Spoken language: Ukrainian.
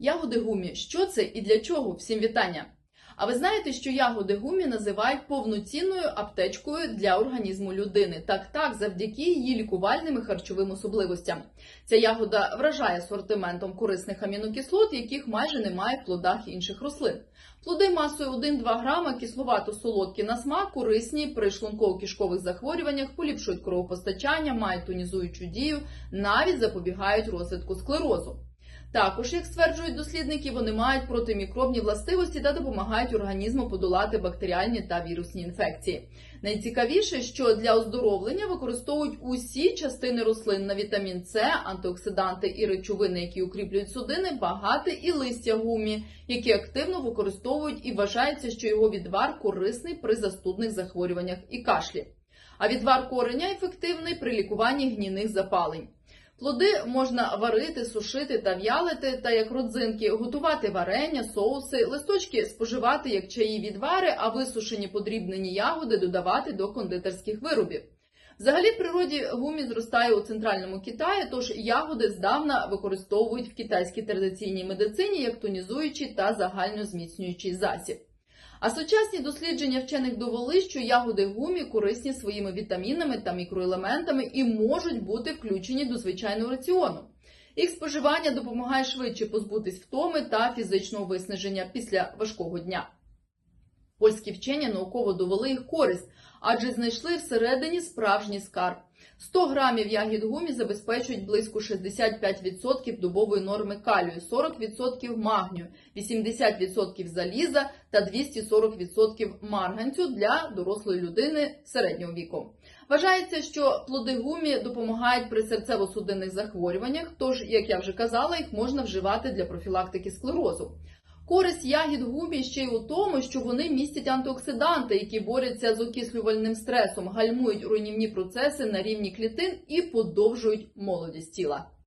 Ягоди гумі. Що це і для чого? Всім вітання! А ви знаєте, що ягоди гумі називають повноцінною аптечкою для організму людини? Так, так, завдяки її лікувальним і харчовим особливостям. Ця ягода вражає асортиментом корисних амінокислот, яких майже немає в плодах інших рослин. Плоди масою 1-2 грама, кисловато-солодкі на смак, корисні при шлунково-кишкових захворюваннях, поліпшують кровопостачання, мають тонізуючу дію, навіть запобігають розвитку склерозу. Також, як стверджують дослідники, вони мають протимікробні властивості та допомагають організму подолати бактеріальні та вірусні інфекції. Найцікавіше, що для оздоровлення використовують усі частини рослин на вітамін С, антиоксиданти і речовини, які укріплюють судини, багате і листя гумі, які активно використовують і вважається, що його відвар корисний при застудних захворюваннях і кашлі. А відвар кореня ефективний при лікуванні гнійних запалень. Плоди можна варити, сушити та в'ялити, та як родзинки, готувати варення, соуси, листочки споживати як чаї відвари, а висушені подрібнені ягоди додавати до кондитерських виробів. Взагалі в природі гумі зростає у центральному Китаї, тож ягоди здавна використовують в китайській традиційній медицині як тонізуючий та загальнозміцнюючий засіб. А сучасні дослідження вчених довели, що ягоди гумі корисні своїми вітамінами та мікроелементами і можуть бути включені до звичайного раціону. Їх споживання допомагає швидше позбутись втоми та фізичного виснаження після важкого дня. Польські вчені науково довели їх користь, адже знайшли всередині справжній скарб. 100 грамів ягід гумі забезпечують близько 65% добової норми калію, 40% магнію, 80% заліза та 240% марганцю для дорослої людини середнього віку. Вважається, що плоди гумі допомагають при серцево-судинних захворюваннях, тож, як я вже казала, їх можна вживати для профілактики склерозу. Користь ягід гумі ще й у тому, що вони містять антиоксиданти, які борються з окислювальним стресом, гальмують руйнівні процеси на рівні клітин і подовжують молодість тіла.